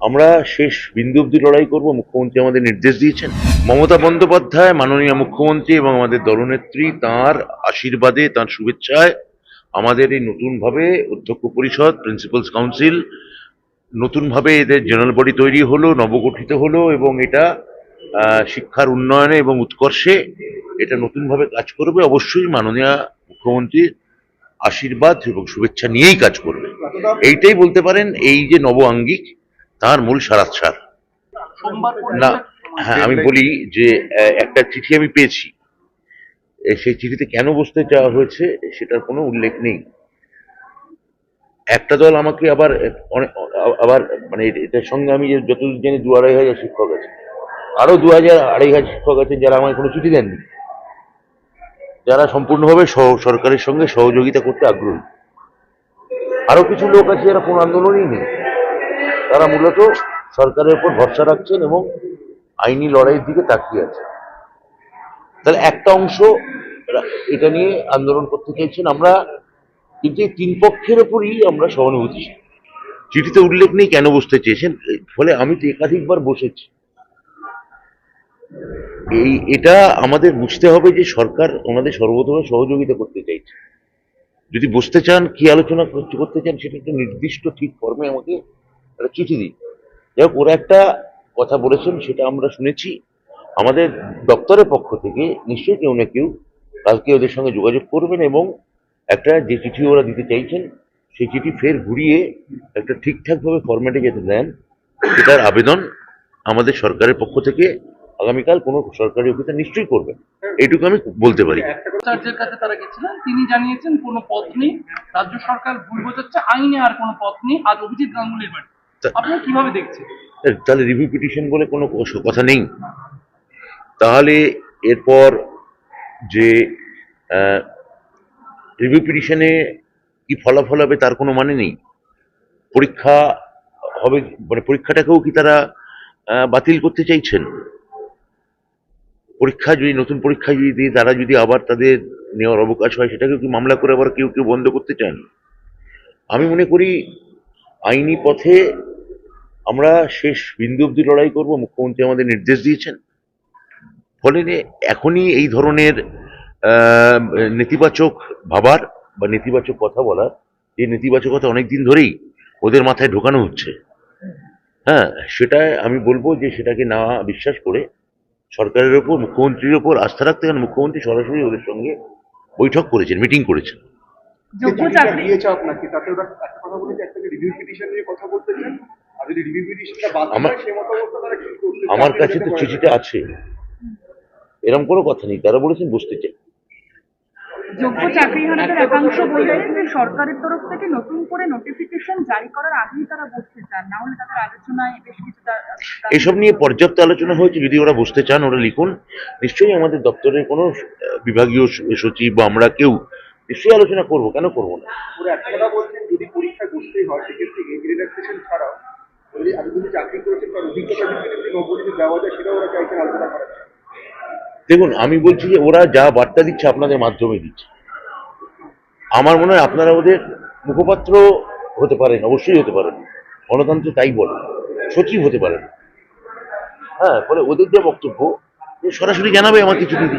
আমরা শেষ বিন্দু অব্দি লড়াই করব। মুখ্যমন্ত্রী আমাদের নির্দেশ দিয়েছেন। মমতা বন্দ্যোপাধ্যায়, মাননীয় মুখ্যমন্ত্রী এবং আমাদের দলনেত্রী, তার আশীর্বাদে, তার শুভেচ্ছায় আমাদের এই নতুনভাবে অধ্যক্ষ পরিষদ, প্রিন্সিপালস কাউন্সিল, নতুনভাবে এদের জেনারেল বডি তৈরি হলো, নবগঠিত হলো এবং এটা শিক্ষার উন্নয়নে এবং উৎকর্ষে এটা নতুনভাবে কাজ করবে। অবশ্যই মাননীয় মুখ্যমন্ত্রীর আশীর্বাদ এবং শুভেচ্ছা নিয়েই কাজ করবে। এইটাই বলতে পারেন, এই যে নব আঙ্গিক তার মূল সারাৎসার সোমবার না হ্যাঁ আমি বলি যে একটা চিঠি আমি পেয়েছি। সেই চিঠিতে কেন বসতে চাওয়া হয়েছে, সেটার কোনো উল্লেখ নেই। একটা দল আমাকে আবার আবার মানে এটার সঙ্গে আমি যতদূর জানি দু আড়াই হাজার শিক্ষক আছে আরও দু হাজার, আড়াই হাজার শিক্ষক আছেন যারা আমায় কোনো চিঠি দেননি। যারা সম্পূর্ণভাবে সহ- সরকারের সঙ্গে সহযোগিতা করতে আগ্রহী। আরও কিছু লোক আছে যারা কোনো আন্দোলনই নেই। তারা মূলত সরকারের উপর ভরসা রাখছেন এবং আইনি লড়াইয়ের দিকে তাকিয়ে আছে। তাহলে একটা অংশ এটা নিয়ে আন্দোলন করতে চাইছেন। আমরা কিন্তু এই তিন পক্ষের উপরই আমরা সহানুভূতি। চিঠিতে উল্লেখ নেই কেন বসতে চেয়েছেন। ফলে আমি তো একাধিকবার বসেছি। এই, এটা আমাদের বুঝতে হবে যে সরকার ওনাদের সর্বতভাবে সহযোগিতা করতে চাইছে। যদি বসতে চান, কি আলোচনা করতে চান সেটা একটা নির্দিষ্ট ঠিক ফর্মে আমাকে একটা চিঠি দিন যাই ওরা একটা কথা বলেছেন, সেটা আমরা শুনেছি। আমাদের দপ্তরের পক্ষ থেকে নিশ্চয়ই কেউ না কেউ কালকে ওদের সঙ্গে যোগাযোগ করবেন এবং একটা যে চিঠি ওরা দিতে চাইছেন, সেই চিঠি ফের ঘুরিয়ে একটা ঠিকঠাকভাবে ফরম্যাটে যাতে দেন, সেটার আবেদন আমাদের সরকারের পক্ষ থেকে আগামীকাল কোনো সরকারি অফিসার নিশ্চয়ই করবেন। এইটুকু আমি বলতে পারি। কাছে তারা গেছিলেন, তিনি জানিয়েছেন কোনো পথ নেই, রাজ্য সরকার ভুল বোঝাচ্ছে, আইনে আর কোনো পথ নেই, আজ অভিজিৎ গাঙ্গুলির বাড়ি। আপনারা কীভাবে দেখছেন? তাহলে রিভিউ পিটিশন বলে কোনো কথা নেই। তাহলে এরপর যে রিভিউ পিটিশনে কি ফলাফল হবে তার কোনো মানে নেই। পরীক্ষা হবে মানে পরীক্ষাটাকেও কি তারা বাতিল করতে চাইছেন? পরীক্ষা যদি নতুন পরীক্ষা যদি দিয়ে তারা যদি আবার তাদের নেওয়ার অবকাশ হয় সেটাকেও কি মামলা করে আবার কেউ কেউ বন্ধ করতে চান? আমি মনে করি আইনি পথে আমরা শেষ বিন্দু অব্দি লড়াই করব, মুখ্যমন্ত্রী আমাদের নির্দেশ দিয়েছেন। ফলে এখনই এই ধরনের নেতিবাচক ভাবার বা নেতিবাচক কথা বলার, এই নেতিবাচকতা অনেক দিন ধরেই ওদের মাথায় ঢোকানো হচ্ছে। হ্যাঁ সেটা আমি বলব যে সেটাকে না বিশ্বাস করে সরকারের ওপর, মুখ্যমন্ত্রীর ওপর আস্থা রাখতে কারণ মুখ্যমন্ত্রী সরাসরি ওদের সঙ্গে বৈঠক করেছেন, মিটিং করেছেন। যোগ্য চাকরি দিয়েছে আপনাকে তাতে ওরা একটা কথা বলেছে একটাকে রিভিউ পিটিশন নিয়ে কথা বলতে চান আর যদি রিভিউ পিটিশনটা বাদ আমার- হয় সে মতামত তারা কি করতে আমার কাছে তো। চিঠিটা আছে। এরকম কোনো কথা নেই। তারা বলেছেন বসতে চাই। যোগ্য চাকরিহারাদের একাংশ বললেন যে সরকারের তরফ থেকে নতুন করে নোটিফিকেশন জারি করার আগেই তারা বসতে চান। না হলে তাদের আলোচনায় বেশ কিছু তা- তা- এসব নিয়ে পর্যাপ্ত আলোচনা হয়েছে। যদি ওরা বসতে চান ওরা লিখুন। নিশ্চয়ই আমাদের দপ্তরের কোনো আহ, বিভাগীয় সচিব বা আমরা কেউ নিশ্চয়ই আলোচনা করব কেন করব না। দেখুন আমি বলছি যে ওরা যা বার্তা দিচ্ছে আপনাদের মাধ্যমে দিচ্ছে। আমার মনে হয় আপনারা ওদের মুখপাত্র হতে পারেন অবশ্যই হতে পারেন। গণতন্ত্র তাই বলে সচিব হতে পারেন। হ্যাঁ ফলে ওদের যে বক্তব্য সরাসরি জানাবে আমার কিছু দিদি।